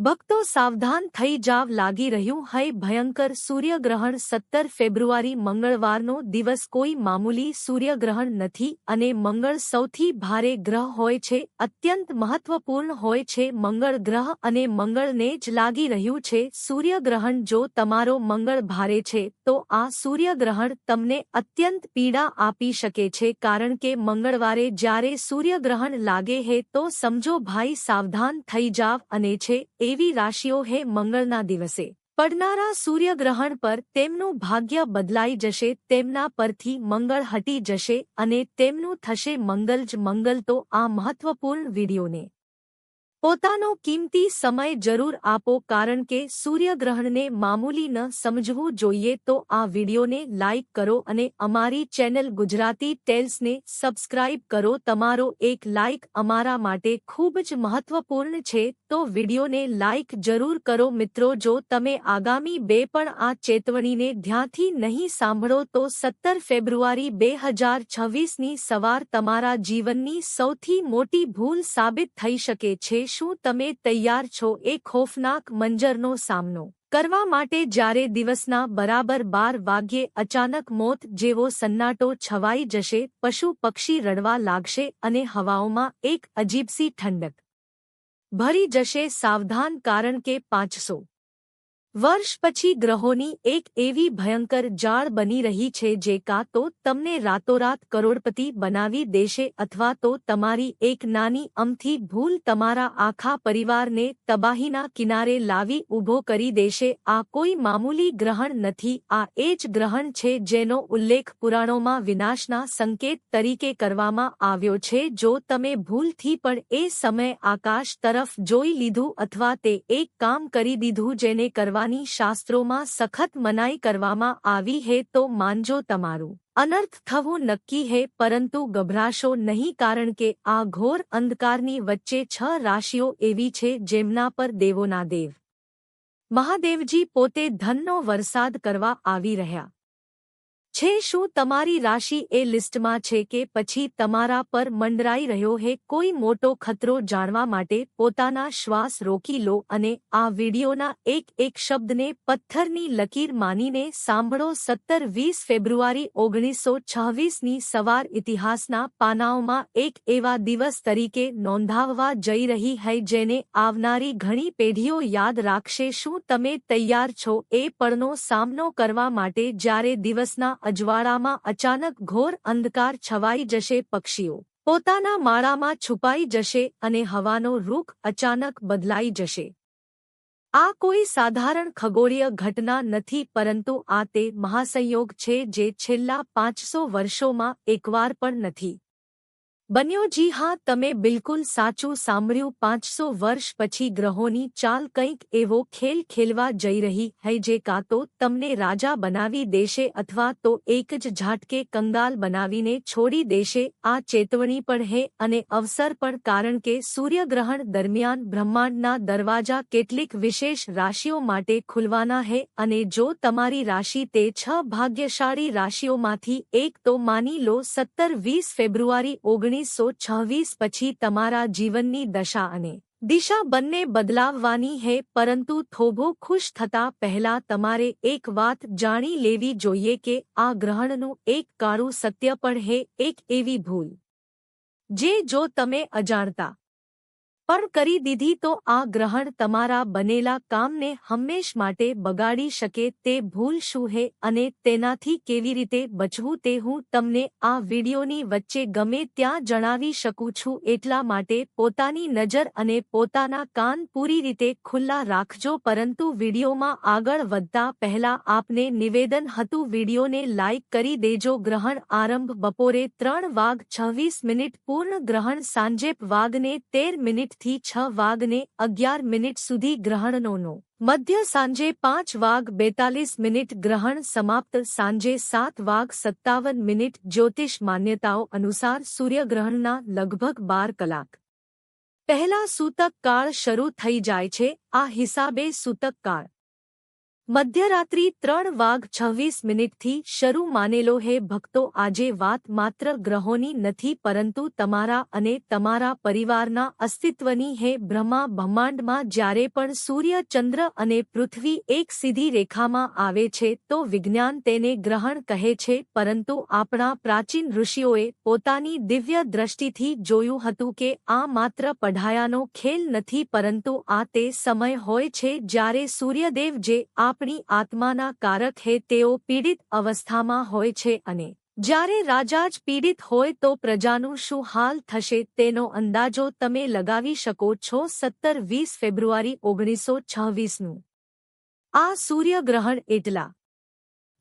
ભક્તો સાવધાન થઈ જાવ લાગી રહ્યું હૈ ભયંકર સૂર્યગ્રહણ સત્તર ફેબ્રુઆરી મંગળવારનો દિવસ કોઈ મામૂલી સૂર્યગ્રહણ નથી અને મંગળ સૌથી ભારે ગ્રહ હોય છે, અત્યંત મહત્વપૂર્ણ હોય છે, મંગળ ગ્રહ અને મંગળને જ લાગી રહ્યું છે, સૂર્યગ્રહણ જો તમારો મંગળ ભારે છે, તો આ સૂર્યગ્રહણ તમને અત્યંત પીડા આપી શકે છે, કારણ કે મંગળવારે જ્યારે સૂર્યગ્રહણ લાગે હે તો સમજો ભાઈ સાવધાન થઈ જાવ અને છે એવી રાશિઓ હે મંગળના દિવસે. પડનારા સૂર્યગ્રહણ પર તેમનું ભાગ્ય બદલાઈ જશે, તેમના પરથી મંગળ હટી જશે અને તેમનું થશે મંગલ જ મંગલ તો આ મહત્વપૂર્ણ વિડીયોને. પોતાનો કિંમતી સમય જરૂર આપો કારણ કે સૂર્યગ્રહણને મામૂલી ન સમજવું જોઈએ તો આ વિડીયોને લાઇક કરો અને અમારી ચેનલ ગુજરાતી ટેલ્સને સબસ્ક્રાઇબ કરો. તમારો એક લાઇક અમારા માટે ખૂબ જ મહત્વપૂર્ણ છે, તો વિડીયોને લાઇક જરૂર કરો. મિત્રો, જો તમે આગામી બે પણ આ ચેતવણીને ધ્યાનથી નહીં સાંભળો, તો સત્તર ફેબ્રુઆરી બે હજાર છવ્વીસની સવાર તમારા જીવનની સૌથી મોટી ભૂલ સાબિત થઈ શકે છે. શું તમે તૈયાર છો એ ખોફનાક મંજરનો સામનો? કરવા માટે જ્યારે દિવસના બરાબર બાર વાગ્યે અચાનક મોત જેવો સન્નાટો છવાઈ જશે, પશુ પક્ષી રડવા લાગશે અને હવાઓમાં એક અજીબસી ઠંડક ભરી જશે સાવધાન કારણ કે પાંચસો વર્ષ પછી ગ્રહોની એક એવી ભયંકર જાળ બની રહી છે જે કાં તો તમને રાતોરાત કરોડપતિ બનાવી દેશે અથવા તો તમારી એક નાની અમથી ભૂલ તમારા આખા પરિવારને તબાહીના કિનારે લાવી ઊભો કરી દેશે. આ કોઈ મામૂલી ગ્રહણ નથી. આ એ જ ગ્રહણ છે જેનો ઉલ્લેખ પુરાણોમાં વિનાશના સંકેત તરીકે કરવામાં આવ્યો છે. જો તમે ભૂલથી પણ એ સમય આકાશ તરફ જોઈ લીધું અથવા તે એક કામ કરી દીધું જેને કરવા કરવાની શાસ્ત્રોમાં સખત મનાઈ કરવામાં આવી હે તો માનજો તમારું. અનર્થ થવું નક્કી હે, પરંતુ ગભરાશો નહીં કારણ કે આ ઘોર અંધકારની વચ્ચે છ રાશિઓ એવી છે જેમના પર દેવોના દેવ. મહાદેવજી પોતે ધનનો વરસાદ કરવા આવી રહ્યા. છે શું તમારી રાશિ એ લિસ્ટમાં છે કે પછી તમારા પર મંડરાઈ રહ્યો હે? કોઈ મોટો ખતરો જાણવા માટે પોતાના શ્વાસ રોકી લો અને આ વિડીયોના એક એક શબ્દને પથ્થરની લકીર માનીને સાંભળો. સત્તર વીસ ફેબ્રુઆરી ઓગણીસો છવ્વીસની સવાર ઇતિહાસના પાનાઓમાં એક એવા દિવસ તરીકે નોંધાવવા જઈ રહી હૈ જેને આવનારી ઘણી પેઢીઓ યાદ રાખશે. શું તમે તૈયાર છો? એ પળનો સામનો કરવા માટે જ્યારે દિવસના અજવાળામાં અચાનક ઘોર અંધકાર છવાઈ જશે પક્ષીઓ. પોતાના માળામાં છુપાઈ જશે અને હવાનો રૂખ અચાનક બદલાઈ જશે. આ કોઈ સાધારણ ખગોળીય ઘટના નથી પરંતુ આ તે મહાસંયોગ છે જે છેલ્લા પાંચસો વર્ષોમાં એકવાર પણ નથી. બન્યો જી હા, તમે બિલકુલ સાચું સાંભળ્યું, પાંચસો વર્ષ પછી ગ્રહોની ચાલ કંઈક એવો ખેલ ખેલવા જઈ રહી, હૈ જે કાં તો તમને રાજા બનાવી દેશે અથવા તો એક જ ઝાટકે કંગાલ બનાવીને છોડી દેશે, આ ચેતવણી પણ હે અને અવસર પણ, કારણ કે સૂર્યગ્રહણ દરમિયાન બ્રહ્માંડના દરવાજા કેટલીક વિશેષ રાશિઓ માટે ખુલવાના હે અને જો તમારી રાશિ તે છ ભાગ્યશાળી રાશિઓમાંથી એક તો માની લો, સત્તર વીસ ફેબ્રુઆરી ઓગણીસ ઓગણીસો છવ્વીસ પછી તમારા જીવનની દશા અને દિશા બંને બદલાવવાની હે, પરંતુ થોભો ખુશ થતા પહેલા તમારે એક વાત જાણી લેવી જોઈએ કે આ ગ્રહણનું એક કાળું સત્ય પણ હે, એક એવી ભૂલ. જે જો તમે અજાણતા પણ કરી દીધી તો આ ગ્રહણ તમારા બનેલા કામને હંમેશ માટે બગાડી શકે તે ભૂલ શું હે અને તેનાથી કેવી રીતે બચવું તે હું તમને આ વિડીયોની વચ્ચે ગમે ત્યાં જણાવી શકું છું. એટલા માટે પોતાની નજર અને પોતાના કાન પૂરી રીતે ખુલ્લા રાખજો. પરંતુ વિડીયોમાં આગળ વધતા પહેલા આપને નિવેદન હતું, વિડીયોને લાઇક કરી દેજો. ગ્રહણ આરંભ બપોરે ત્રણ વાગ છવ્વીસ મિનિટ, પૂર્ણ ગ્રહણ સાંજે વાગને તેર મિનિટ થી છ વાગને અગિયાર મિનિટ સુધી ગ્રહણનોનો મધ્ય સાંજે પાંચ વાગ બેતાલીસ મિનિટ ગ્રહણ સમાપ્ત સાંજે સાત વાગ સત્તાવન મિનિટ જ્યોતિષ માન્યતાઓ અનુસાર સૂર્યગ્રહણના લગભગ બાર કલાક. પહેલા સૂતક કાળ શરૂ થઈ જાય છે, આ હિસાબે સૂતક કાળ. મધ્યરાત્રિ ત્રણ વાગ છવ્વીસ મિનિટથી શરૂ માનેલો હે ભક્તો, આજે વાત માત્ર ગ્રહોની નથી પરંતુ તમારા અને તમારા પરિવારના અસ્તિત્વની હે બ્રહ્મા બ્રહ્માંડમાં જ્યારે પણ સૂર્ય, ચંદ્ર અને પૃથ્વી એક સીધી રેખામાં આવે છે તો વિજ્ઞાન તેને ગ્રહણ કહે છે, પરંતુ આપણા પ્રાચીન ઋષિઓએ પોતાની દિવ્ય દ્રષ્ટિથી જોયું હતું કે આ માત્ર પઢાયાનો ખેલ નથી પરંતુ આ તે સમય હોય છે જ્યારે સૂર્યદેવ જે આપ આપણી આત્માના કારક હે તેઓ પીડિત અવસ્થામાં હોય છે અને જ્યારે રાજા જ પીડિત હોય તો પ્રજાનું શું હાલ થશે તેનો અંદાજો તમે લગાવી શકો છો સત્તર વીસ ફેબ્રુઆરી ઓગણીસો છવ્વીસનું. આ સૂર્યગ્રહણ એટલા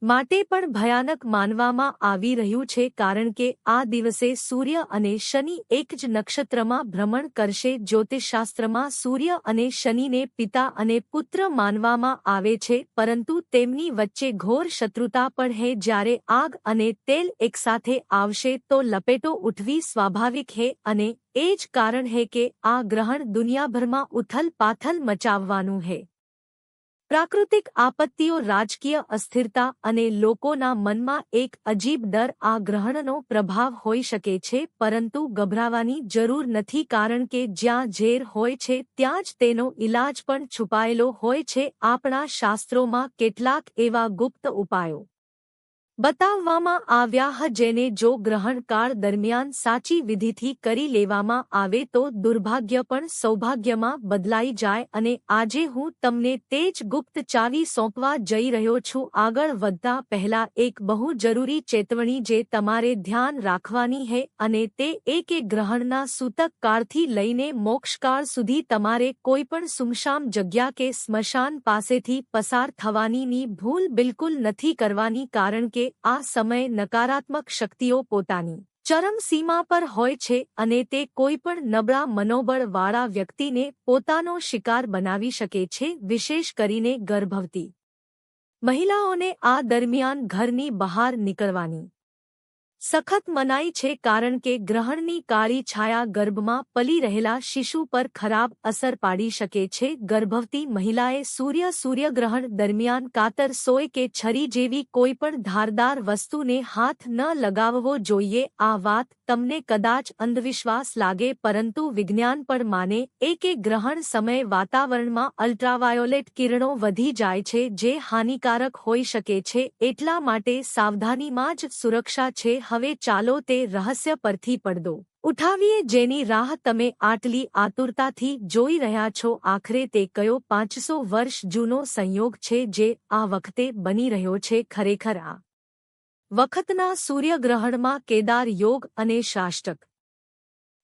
માટે પણ ભયાનક માનવામાં આવી રહ્યું છે કારણ કે આ દિવસે સૂર્ય અને શનિ એક જ નક્ષત્રમાં ભ્રમણ કરશે. જ્યોતિષશાસ્ત્રમાં સૂર્ય અને શનિને પિતા અને પુત્ર માનવામાં આવે છે, પરંતુ તેમની વચ્ચે ઘોર શત્રુતા પણ હે. જ્યારે આગ અને તેલ એકસાથે આવશે તો લપેટો ઉઠવી સ્વાભાવિક હે અને એ જ કારણ હે કે આ ગ્રહણ દુનિયાભરમાં ઉથલ પાથલ મચાવવાનું હે. પ્રાકૃતિક આપત્તિઓ, રાજકીય અસ્થિરતા અને લોકોના મનમાં એક અજીબ ડર આ ગ્રહણનો પ્રભાવ હોઈ શકે છે, પરંતુ ગભરાવાની જરૂર નથી કારણ કે જ્યાં ઝેર હોય છે ત્યાં જ તેનો ઇલાજ પણ છુપાયેલો હોય છે. આપણા શાસ્ત્રોમાં કેટલાક એવા ગુપ્ત ઉપાયો બતાવવામાં આવ્યા જેને જો ગ્રહણકાળ દરમિયાન સાચી વિધિથી કરી લેવામાં આવે તો દુર્ભાગ્ય પણ સૌભાગ્યમાં બદલાઈ જાય અને આજે હું તમને તે જ ગુપ્ત ચાવી સોંપવા જઈ રહ્યો છું. આગળ વધતા પહેલા એક બહુ જરૂરી ચેતવણી જે તમારે ધ્યાન રાખવાની હે અને તે એક ગ્રહણના સૂતક કાળથી લઈને મોક્ષકાળ સુધી તમારે કોઈપણ સુમશામ જગ્યા કે સ્મશાન પાસેથી પસાર થવાનીની ભૂલ બિલકુલ નથી કરવાની કારણ કે આ સમય નકારાત્મક શક્તિઓ પોતાની ચરમસીમા પર હોય છે અને તે કોઈપણ નબળા મનોબળવાળા વ્યક્તિને પોતાનો શિકાર બનાવી શકે છે, વિશેષ કરીને ગર્ભવતી મહિલાઓને આ દરમિયાન ઘરની બહાર નીકળવાની. સખત મનાઈ છે કારણ કે ગ્રહણની કાળી છાયા ગર્ભમાં પલી રહેલા શિશુ પર ખરાબ અસર પાડી શકે છે. ગર્ભવતી મહિલાએ સૂર્ય સૂર્યગ્રહણ દરમિયાન કાતર સોય કે છરી જેવી કોઈપણ ધારદાર વસ્તુને હાથ ન લગાવવો જોઈએ. આ વાત તમને કદાચ અંધવિશ્વાસ લાગે, પરંતુ વિજ્ઞાન પણ માને, એક ગ્રહણ સમયે વાતાવરણમાં અલ્ટ્રાવાયોલેટ કિરણો વધી જાય છે, જે હાનિકારક હોઈ શકે છે, એટલા માટે સાવધાનીમાં જ સુરક્ષા છે, હવે ચાલો તે રહસ્ય પરથી પડદો. ઉઠાવીએ જેની રાહ તમે આટલી આતુરતાથી જોઈ રહ્યા છો, આખરે તે કયો પાંચસો વર્ષ જૂનો સંયોગ છે, જે આ વખતે બની રહ્યો છે, ખરેખર આ વખતના સૂર્યગ્રહણમાં કેદાર યોગ અને શાષ્ટક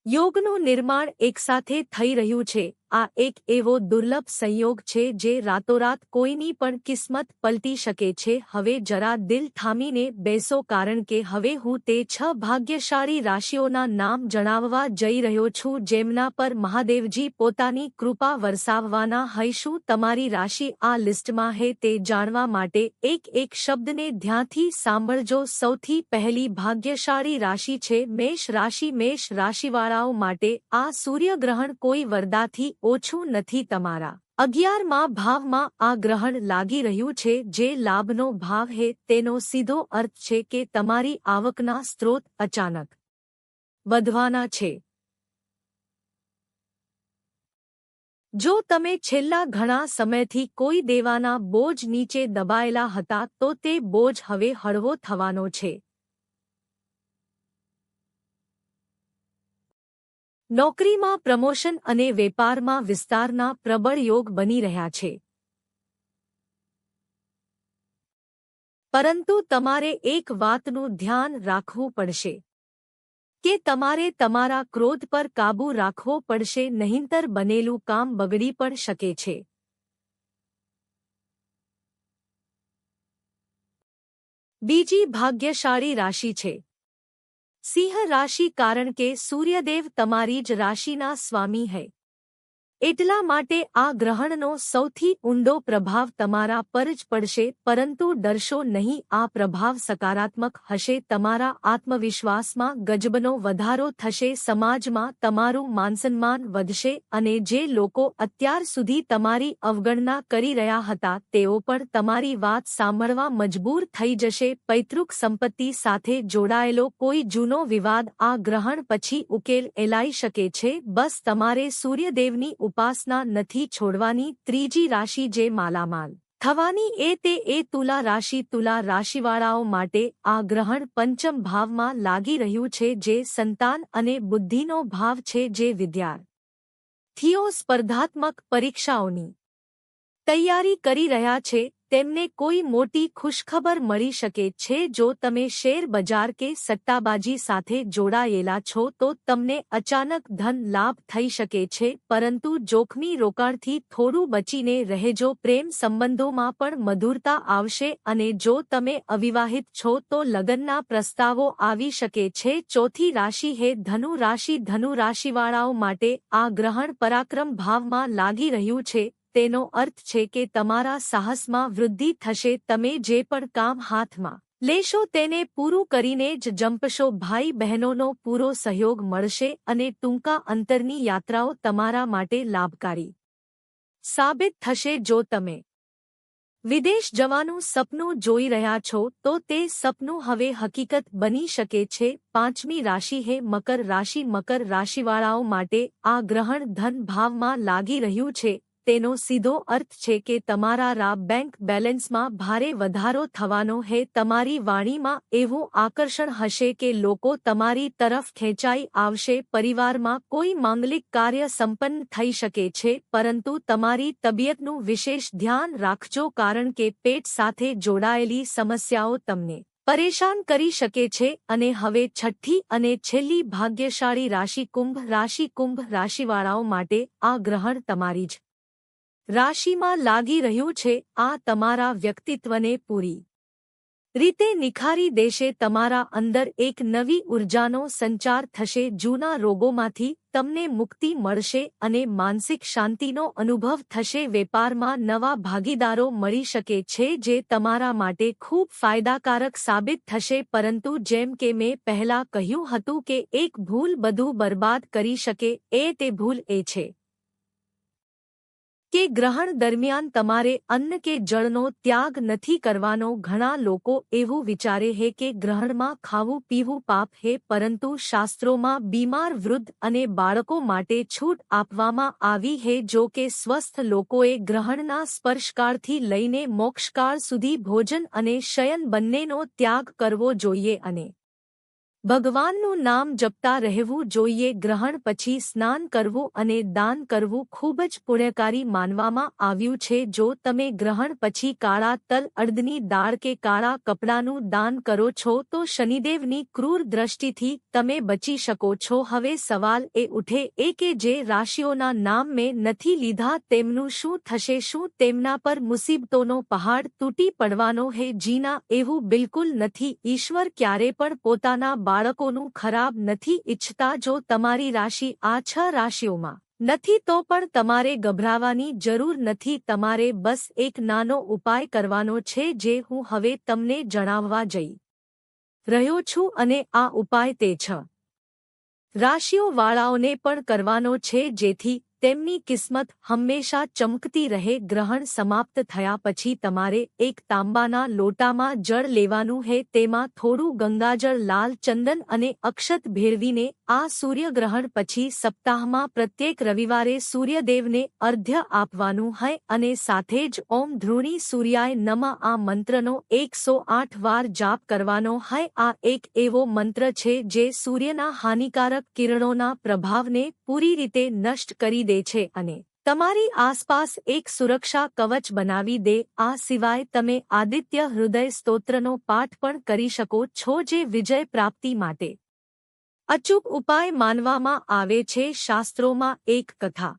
યોગનું નિર્માણ એકસાથે થઈ રહ્યું છે. આ એક એવો દુર્લભ સંયોગ છે જે રાતોરાત કોઈની પણ કિસ્મત પલટી શકે છે. હવે જરા દિલ થામીને બેસો કારણ કે હવે હું તે છ ભાગ્યશાળી રાશિઓના નામ જણાવવા જઈ રહ્યો છું જેમના પર મહાદેવજી પોતાની કૃપા વરસાવવાના હૈશું તમારી રાશિ આ લિસ્ટમાં હે તે જાણવા માટે એક એક શબ્દને ધ્યાનથી સાંભળજો. સૌથી પહેલી ભાગ્યશાળી રાશિ છે મેષ રાશિ. મેષ રાશિવાળાઓ માટે આ સૂર્યગ્રહણ કોઈ વરદાથી ઓછું નથી તમારા. અગિયારમાં ભાવમાં આ ગ્રહણ લાગી રહ્યું છે, જે લાભનો ભાવ હે, તેનો સીધો અર્થ છે કે તમારી આવકના સ્ત્રોત અચાનક વધવાના છે. જો તમે છેલ્લા ઘણા સમયથી કોઈ દેવાના બોજ નીચે દબાયેલા હતા, તો તે બોજ હવે હળવો થવાનો છે. નોકરીમાં પ્રમોશન અને વેપારમાં વિસ્તારના પ્રબળ યોગ બની રહ્યા છે. પરંતુ તમારે એક વાતનું ધ્યાન રાખવું પડશે. કે તમારે તમારા ક્રોધ પર કાબૂ રાખવો પડશે નહીંતર બનેલું કામ બગડી પણ શકે છે. બીજી ભાગ્યશાળી રાશિ છે. સિંહ રાશિ કારણ કે સૂર્યદેવ તમારી જ રાશિના સ્વામી હૈ. એટલા માટે આ ગ્રહણનો સૌથી ઊંડો પ્રભાવ તમારા પર જ પડશે, પરંતુ ડરશો નહીં, આ પ્રભાવ સકારાત્મક હશે, તમારા આત્મવિશ્વાસમાં ગજબનો વધારો થશે, સમાજમાં તમારું માનસન્માન વધશે અને જે લોકો અત્યાર સુધી તમારી અવગણના કરી રહ્યા હતા, તેઓ પણ તમારી વાત સાંભળવા મજબૂર થઈ જશે, પૈતૃક સંપત્તિ સાથે જોડાયેલો કોઈ જૂનો વિવાદ આ ગ્રહણ પછી ઉકેલ એલાઈ શકે છે, બસ તમારે સૂર્યદેવની ઉપાસના નથી છોડવાની ત્રીજી રાશિ જે માલામાલ. થવાની એ તે એ તુલા રાશિ તુલા રાશિવાળાઓ માટે આ ગ્રહણ પંચમ ભાવમાં લાગી રહ્યું છે જે સંતાન અને બુદ્ધિનો ભાવ છે જે વિદ્યાર્થીઓ સ્પર્ધાત્મક પરીક્ષાઓની તૈયારી કરી રહ્યા છે તેમને કોઈ મોટી ખુશખબર મળી શકે છે જો તમે શેર બજાર કે સટ્ટાબાજી સાથે જોડાયેલા છો તો તમને અચાનક ધન લાભ થઈ શકે છે, પરંતુ જોખમી રોકાણથી થોડું બચીને રહેજો, પ્રેમ સંબંધોમાં પણ મધુરતા આવશે અને જો તમે અવિવાહિત છો તો લગ્નના પ્રસ્તાવો આવી શકે છે, ચોથી રાશિ હે ધનુ રાશિ, ધનુ રાશિવાળાઓ માટે આ ગ્રહણ પરાક્રમ ભાવમાં લાગી રહ્યું છે. તેનો અર્થ છે કે તમારા સાહસમાં વૃદ્ધિ થશે, તમે જે પણ કામ હાથમાં લેશો તેને પૂરું કરીને જ જંપશો. ભાઈ બહેનોનો પૂરો સહયોગ મળશે અને ટૂંકા અંતરની યાત્રાઓ તમારા માટે લાભકારી સાબિત થશે. જો તમે વિદેશ જવાનું સપનું જોઈ રહ્યા છો, તો તે સપનું હવે હકીકત બની શકે છે. પાંચમી રાશિ હે મકર રાશિ. મકર રાશિવાળાઓ માટે આ ગ્રહણ ધન ભાવમાં લાગી રહ્યું છે. તેનો સીધો અર્થ છે કે તમારા રા બેંક બેલેન્સમાં ભારે વધારો થવાનો હે, તમારી વાણીમાં એવું આકર્ષણ હશે કે લોકો તમારી તરફ ખેંચાઈ આવશે, પરિવારમાં કોઈ માંગલિક કાર્ય સંપન્ન થઈ શકે છે, પરંતુ તમારી તબિયતનું વિશેષ ધ્યાન રાખજો કારણ કે પેટ સાથે જોડાયેલી સમસ્યાઓ તમને પરેશાન કરી શકે છે અને હવે છઠ્ઠી અને છેલ્લી ભાગ્યશાળી રાશિ કુંભ રાશિ કુંભ રાશિવાળાઓ માટે આ ગ્રહણ તમારી જ રાશિમાં લાગી રહ્યું છે, આ તમારા વ્યક્તિત્વને પૂરી રીતે નિખારી દેશે, તમારા અંદર એક નવી ઉર્જાનો સંચાર થશે, જૂના રોગોમાંથી તમને મુક્તિ મળશે અને માનસિક શાંતિનો અનુભવ થશે, વેપારમાં નવા ભાગીદારો મળી શકે છે, જે તમારા માટે ખૂબ ફાયદાકારક સાબિત થશે, પરંતુ જેમ કે મેં પહેલા કહ્યું હતું કે એક ભૂલ બધું બરબાદ કરી શકે, એ તે ભૂલ એ છે. કે ગ્રહણ દરમિયાન તમારે અન્ન કે જળનો ત્યાગ નથી કરવાનો. ઘણા લોકો એવું વિચારે હે કે ગ્રહણમાં ખાવું પીવું પાપ હે, પરંતુ શાસ્ત્રોમાં બીમાર વૃદ્ધ અને બાળકો માટે છૂટ આપવામાં આવી હે, જો કે સ્વસ્થ લોકોએ ગ્રહણના સ્પર્શકાળથી લઈને મોક્ષકાળ સુધી ભોજન અને શયન બંનેનો ત્યાગ કરવો જોઈએ અને ભગવાનનું નામ જપતા રહેવું જોઈએ, ગ્રહણ પછી સ્નાન કરવું અને દાન કરવું ખૂબ જ પુણ્યકારી માનવામાં આવ્યું છે. જો તમે ગ્રહણ પછી કાળા તલ અડદની દાળ કે કાળા કપડાનું દાન કરો છો, તો શનિદેવની ક્રૂર દ્રષ્ટિથી તમે બચી શકો છો. હવે સવાલ એ ઉઠે, એ કે જે રાશિઓના નામ મેં નથી લીધા, તેમનું શું થશે? શું તેમના પર મુસીબતોનો પહાડ તૂટી પડવાનો હે? જીના, એવું બિલકુલ નથી. ઈશ્વર ક્યારે પણ પોતાના બાળકોનું ખરાબ નથી ઈચ્છતા જો તમારી રાશિ આ છ રાશિઓમાં નથી તો પણ તમારે ગભરાવાની જરૂર નથી. તમારે બસ એક નાનો ઉપાય કરવાનો છે જે હું હવે તમને જણાવવા જઈ રહ્યો છું અને આ ઉપાય તે છ રાશિઓવાળાઓને પણ કરવાનો છે જેથી તેમની કિસ્મત હંમેશા ચમકતી રહે, ગ્રહણ સમાપ્ત થયા પછી તમારે એક તાંબાના લોટામાં જળ લેવાનું હે, તેમાં થોડું ગંગાજળ, લાલ ચંદન અને અક્ષત ભેળવીને આ સૂર્યગ્રહણ પછી સપ્તાહમાં પ્રત્યેક રવિવારે સૂર્યદેવને અર્ધ્ય આપવાનું હૈ અને સાથે જ ઓમ ધ્રુણી સૂર્યાય નમ આ મંત્રનો એકસો આઠ વાર જાપ કરવાનો હૈ. આ એક એવો મંત્ર છે જે સૂર્યના હાનિકારક કિરણોના પ્રભાવને પૂરી રીતે નષ્ટ કરી દે છે અને તમારી આસપાસ એક સુરક્ષા કવચ બનાવી દે, આ સિવાય તમે આદિત્ય હૃદય સ્તોત્રનો પાઠ પણ કરી શકો છો જે વિજય પ્રાપ્તિ માટે અચૂક ઉપાય માનવામાં આવે છે શાસ્ત્રોમાં એક કથા.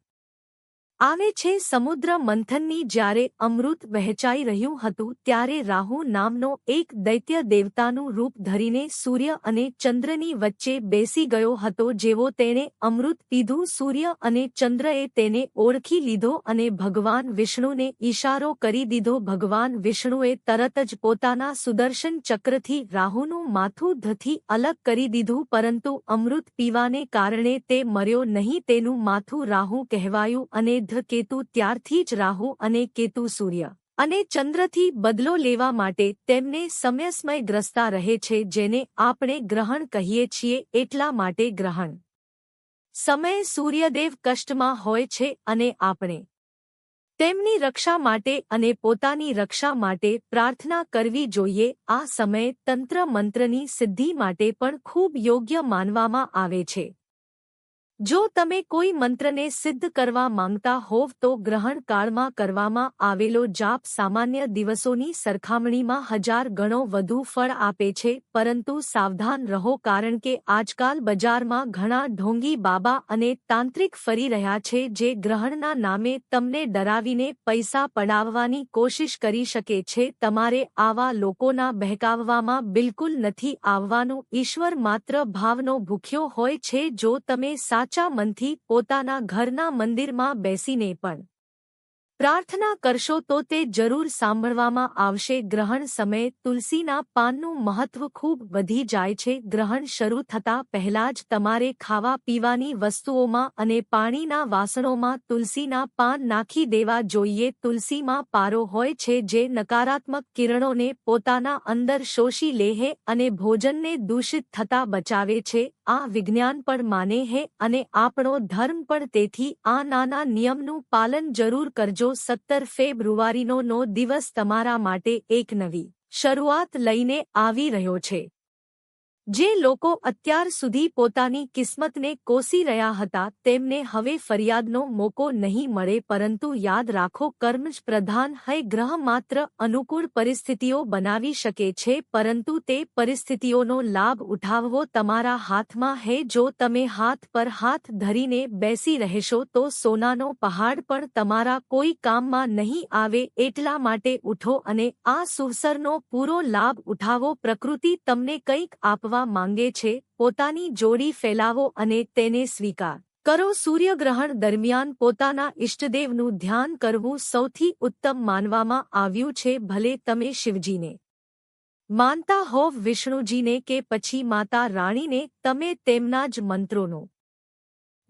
આવે છે સમુદ્ર મંથનની જ્યારે અમૃત વહેંચાઈ રહ્યું હતું ત્યારે રાહુ નામનો એક દૈત્ય દેવતાનું રૂપ ધરીને સૂર્ય અને ચંદ્રની વચ્ચે બેસી ગયો હતો જેવો તેણે અમૃત પીધું. સૂર્ય અને ચંદ્રએ તેને ઓળખી લીધો અને ભગવાન વિષ્ણુને ઈશારો કરી દીધો. ભગવાન વિષ્ણુએ તરત જ પોતાના સુદર્શન ચક્રથી રાહુનું માથું ધથી અલગ કરી દીધું, પરંતુ અમૃત પીવાને કારણે તે મર્યો નહીં. તેનું માથું રાહુ કહેવાયું અને ધ કેતુ ત્યારથી જ રાહુ અને કેતુ સૂર્ય અને ચંદ્રથી બદલો લેવા માટે તેમને સમયસમય ગ્રસ્તા રહે છે જેને આપણે ગ્રહણ કહીએ છીએ એટલા માટે ગ્રહણ. સમય સૂર્યદેવ કષ્ટમાં હોય છે અને આપણે તેમની રક્ષા માટે અને પોતાની રક્ષા માટે પ્રાર્થના કરવી જોઈએ આ સમય તંત્ર મંત્રની સિદ્ધિ માટે પણ ખૂબ યોગ્ય માનવામાં આવે છે. જો તમે કોઈ મંત્રને સિદ્ધ કરવા માંગતા હોવ તો ગ્રહણ કાળમાં કરવામાં આવેલો જાપ સામાન્ય દિવસોની સરખામણીમાં હજાર ગણો વધુ ફળ આપે છે, પરંતુ સાવધાન રહો કારણ કે આજકાલ બજારમાં ઘણા ઢોંગી બાબા અને તાંત્રિક ફરી રહ્યા છે જે ગ્રહણના નામે તમને ડરાવીને પૈસા પડાવવાની કોશિશ કરી શકે છે. તમારે આવા લોકોના બહેકાવવામાં બિલકુલ નથી આવવાનું. ઈશ્વર માત્ર ભાવનો ભૂખ્યો હોય છે જો તમે સાચા સાચા મનથી પોતાના ઘરના મંદિરમાં બેસીને પણ. પ્રાર્થના કરશો તો તે જરૂર સાંભળવામાં આવશે. ગ્રહણ સમયે તુલસીના પાનનું મહત્વ ખૂબ વધી જાય છે. ગ્રહણ શરૂ થતાં પહેલા જ તમારે ખાવા પીવાની વસ્તુઓમાં અને પાણીના વાસણોમાં તુલસીના પાન નાખી દેવા જોઈએ. તુલસીમાં પારો હોય છે જે નકારાત્મક કિરણોને પોતાના અંદર શોષી લેહે અને ભોજનને દૂષિત થતા બચાવે છે. આ વિજ્ઞાન પણ માને હે અને આપણો ધર્મ પણ તેથી આ નાના નિયમનું પાલન જરૂર કરજો. સત્તર ફેબ્રુઆરીનો નો દિવસ તમારા માટે એક નવી શરૂઆત લઈને આવી રહ્યો છે. જે લોકો અત્યાર સુધી પોતાની કિસ્મતને કોસી રહ્યા હતા, તેમને હવે ફરિયાદનો મોકો નહીં મળે, પરંતુ યાદ રાખો કર્મ જ પ્રધાન હૈ ગ્રહ માત્ર અનુકૂળ પરિસ્થિતિઓ બનાવી શકે છે, પરંતુ તે પરિસ્થિતિઓનો લાભ ઉઠાવવો તમારા હાથમાં હે. જો તમે હાથ પર હાથ ધરીને બેસી રહેશો, તો સોનાનો પહાડ પણ તમારા કોઈ કામમાં નહીં આવે, એટલા માટે ઉઠો અને આ સુવસરનો પૂરો લાભ ઉઠાવો. પ્રકૃતિ તમને કંઈક આપવા કરવા માંગે છે, પોતાની જોડી ફેલાવો અને તેને સ્વીકાર કરો. સૂર્યગ્રહણ દરમિયાન પોતાના ઇષ્ટદેવનું ધ્યાન કરવું સૌથી ઉત્તમ માનવામાં આવ્યું છે, ભલે તમે શિવજીને માનતા હોવ, વિષ્ણુજીને કે પછી માતા રાણીને, તમે તેમના જ મંત્રોનો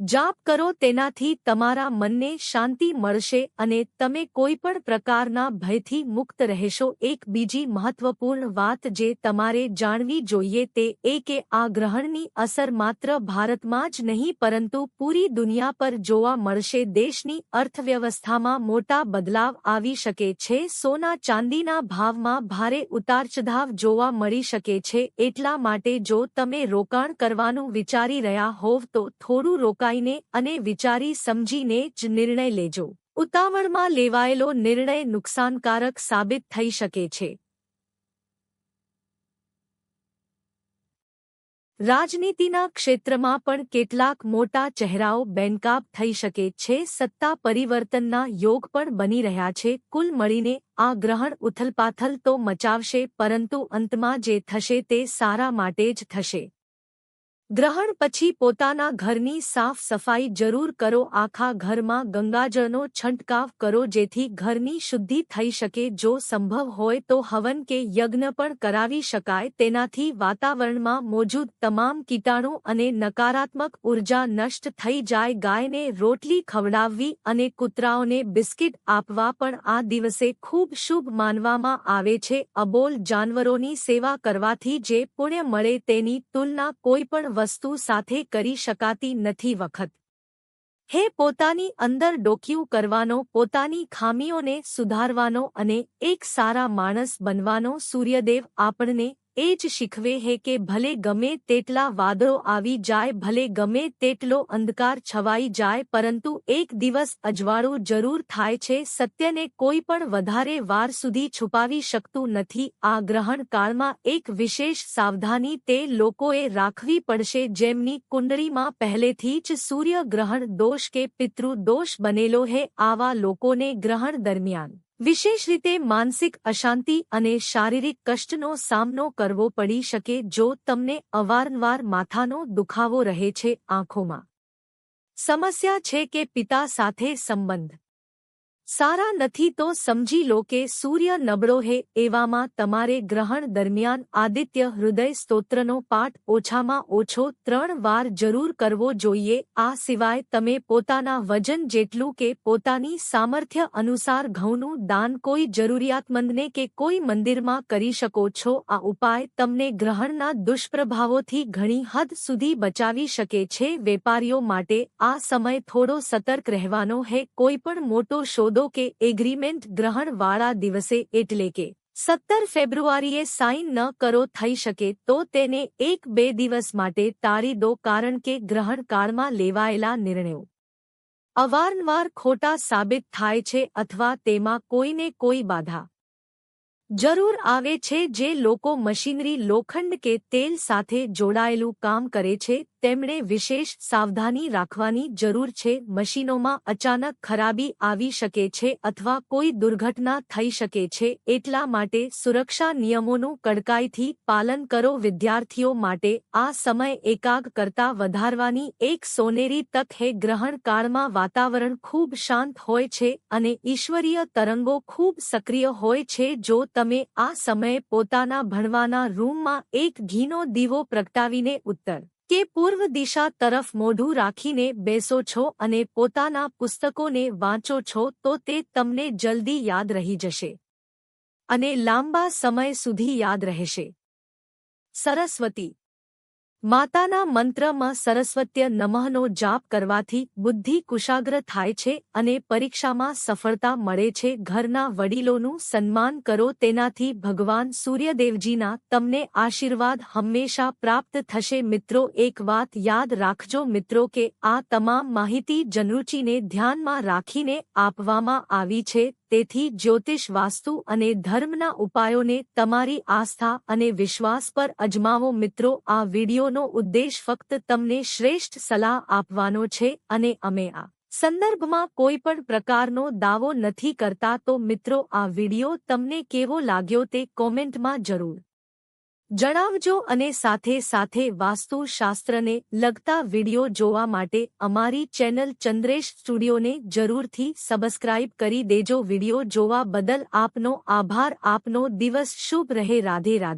જાપ કરો તેનાથી તમારા મનને શાંતિ મળશે અને તમે કોઈપણ પ્રકારના ભયથી મુક્ત રહેશો. એક બીજી મહત્વપૂર્ણ વાત જે તમારે જાણવી જોઈએ તે એ કે આ ગ્રહણની અસર માત્ર ભારતમાં જ નહીં, પરંતુ પૂરી દુનિયા પર જોવા મળશે. દેશની અર્થવ્યવસ્થામાં મોટા બદલાવ આવી શકે છે. સોના ચાંદીના ભાવમાં ભારે ઉતારચઢાવ જોવા મળી શકે છે. એટલા માટે જો તમે રોકાણ કરવાનું વિચારી રહ્યા હોવ તો થોડું રોકાણ રોકાઈને અને વિચારી સમજીને જ નિર્ણય લેજો. ઉતાવળમાં લેવાયેલો નિર્ણય નુકસાનકારક સાબિત થઈ શકે છે. રાજનીતિના ક્ષેત્રમાં પણ કેટલાક મોટા ચહેરાઓ બેનકાપ થઈ શકે છે. સત્તા પરિવર્તનના યોગ પણ બની રહ્યા છે. કુલ મળીને આ ગ્રહણ ઉથલપાથલ તો મચાવશે, પરંતુ અંતમાં જે થશે તે સારા માટે જ થશે. ગ્રહણ પછી પોતાના ઘરની સાફ સફાઈ જરૂર કરો, આખા ઘરમાં ગંગાજળનો છંટકાવ કરો જેથી ઘરની શુદ્ધિ થઈ શકે. જો સંભવ હોય તો હવન કે યજ્ઞ પણ કરાવી શકાય. તેનાથી વાતાવરણમાં મોજૂદ તમામ કીટાણુ અને નકારાત્મક ઊર્જા નષ્ટ થઈ જાય. ગાયને રોટલી ખવડાવવી અને કૂતરાઓને બિસ્કિટ આપવા પણ આ દિવસે ખૂબ શુભ માનવામાં આવે છે. અબોલ જાનવરોની સેવા કરવાથી જે પુણ્ય મળે તેની તુલના કોઈ પણ વસ્તુ સાથે કરી શકાતી નથી વખત. હે, પોતાની અંદર ડોકિયું કરવાનો, પોતાની ખામીઓને સુધારવાનો અને એક સારા માણસ બનવાનો સૂર્યદેવ આપણને એ જ શીખવે હે કે ભલે ગમે તેટલા વાદળો આવી જાય, ભલે ગમે તેટલો અંધકાર છવાઈ જાય, પરંતુ એક દિવસ અજવાળું જરૂર થાય છે. સત્યને કોઈ પણ વધારે વાર સુધી છુપાવી શકતું નથી. આ ગ્રહણ કાળમાં એક વિશેષ સાવધાની તે લોકોએ રાખવી પડશે. જેમની કુંડળીમાં પહેલેથી જ સૂર્ય ગ્રહણ દોષ કે પિતૃ દોષ બનેલો હે, આવા લોકોને ગ્રહણ દરમિયાન વિશેષ રીતે માનસિક અશાંતિ અને શારીરિક કષ્ટનો સામનો કરવો પડી શકે જો તમને અવારનવાર માથાનો દુખાવો રહે છે આંખોમાં. સમસ્યા છે કે પિતા સાથે સંબંધ. સારા નથી તો સમજી લો કે સૂર્ય નબળો હે એવામાં તમારે ગ્રહણ દરમિયાન આદિત્ય હૃદય સ્તોત્રનો પાઠ ઓછામાં ઓછો ત્રણ વાર જરૂર કરવો જોઈએ. આ સિવાય તમે પોતાના વજન જેટલું કે પોતાની સામર્થ્ય અનુસાર ઘઉંનું દાન કોઈ જરૂરિયાતમંદને કે કોઈ મંદિરમાં કરી શકો છો. આ ઉપાય તમને ગ્રહણના દુષ્પ્રભાવોથી ઘણી હદ સુધી બચાવી શકે છે. વેપારીઓ માટે આ સમય થોડો સતર્ક રહેવાનો હે. કોઈ પણ મોટો શોધ સોદો કે એગ્રીમેન્ટ ગ્રહણવાળા દિવસે એટલે કે સત્તર ફેબ્રુઆરીએ સાઇન ન કરો થઈ શકે તો તેને એક બે દિવસ માટે તારી દો કારણ કે ગ્રહણકાળમાં લેવાયેલા નિર્ણયો અવારનવાર ખોટા સાબિત થાય છે અથવા તેમાં કોઈને કોઈ બાધા જરૂર આવે છે જે લોકો મશીનરી લોખંડ કે તેલ સાથે જોડાયેલું કામ કરે છે તેમણે વિશેષ સાવધાની રાખવાની જરૂર છે. મશીનોમાં અચાનક ખરાબી આવી શકે છે અથવા કોઈ દુર્ઘટના થઈ શકે છે. એટલા માટે સુરક્ષા નિયમોનું કડકાઈથી પાલન કરો. વિદ્યાર્થીઓ માટે આ સમય એકાગ કરતા વધારવાની એક સોનેરી તક હે. ગ્રહણ કાળમાં વાતાવરણ ખૂબ શાંત હોય છે અને ઈશ્વરીય તરંગો ખૂબ સક્રિય હોય છે. જો તમે આ સમયે પોતાના ભણવાના રૂમમાં એક ઘીનો દીવો પ્રગટાવીને ઉત્તર કે પૂર્વ દિશા તરફ મોઢું રાખીને બેસો છો અને પોતાના પુસ્તકોને વાંચો છો તો તે તમને જલ્દી યાદ રહી જશે. અને લાંબા સમય સુધી યાદ રહેશે. સરસ્વતી માતાના મંત્રમાં સરસ્વત્ય નમઃનો જાપ કરવાથી બુદ્ધિ કુશાગ્ર થાય છે અને પરીક્ષામાં સફળતા મળે છે. ઘરના વડીલોનું સન્માન કરો, તેનાથી ભગવાન સૂર્યદેવજીના તમને આશીર્વાદ હંમેશા પ્રાપ્ત થશે. મિત્રો, એક વાત યાદ રાખજો મિત્રો, કે આ તમામ માહિતી જનરૂચિને ધ્યાનમાં રાખીને આપવામાં આવી છે. તેથી જ્યોતિષ વાસ્તુ અને ધર્મના ઉપાયોને તમારી આસ્થા અને વિશ્વાસ પર અજમાવો મિત્રો, આ વિડીયોનો ઉદ્દેશ ફક્ત તમને શ્રેષ્ઠ સલાહ આપવાનો છે અને અમે આ સંદર્ભમાં કોઈ પણ પ્રકારનો દાવો નથી કરતા, તો મિત્રો, આ વીડિયો તમને કેવો લાગ્યો તે કોમેન્ટમાં જરૂર જણાવજો અને સાથે સાથે વાસ્તુશાસ્ત્રને લગતા વિડિયો જોવા માટે અમારી ચેનલ ચંદ્રેશ સ્ટુડિયોને જરૂરથી સબસ્ક્રાઇબ કરી દેજો. વિડિયો જોવા બદલ આપનો આભાર. આપનો દિવસ શુભ રહે. રાધે રાધે.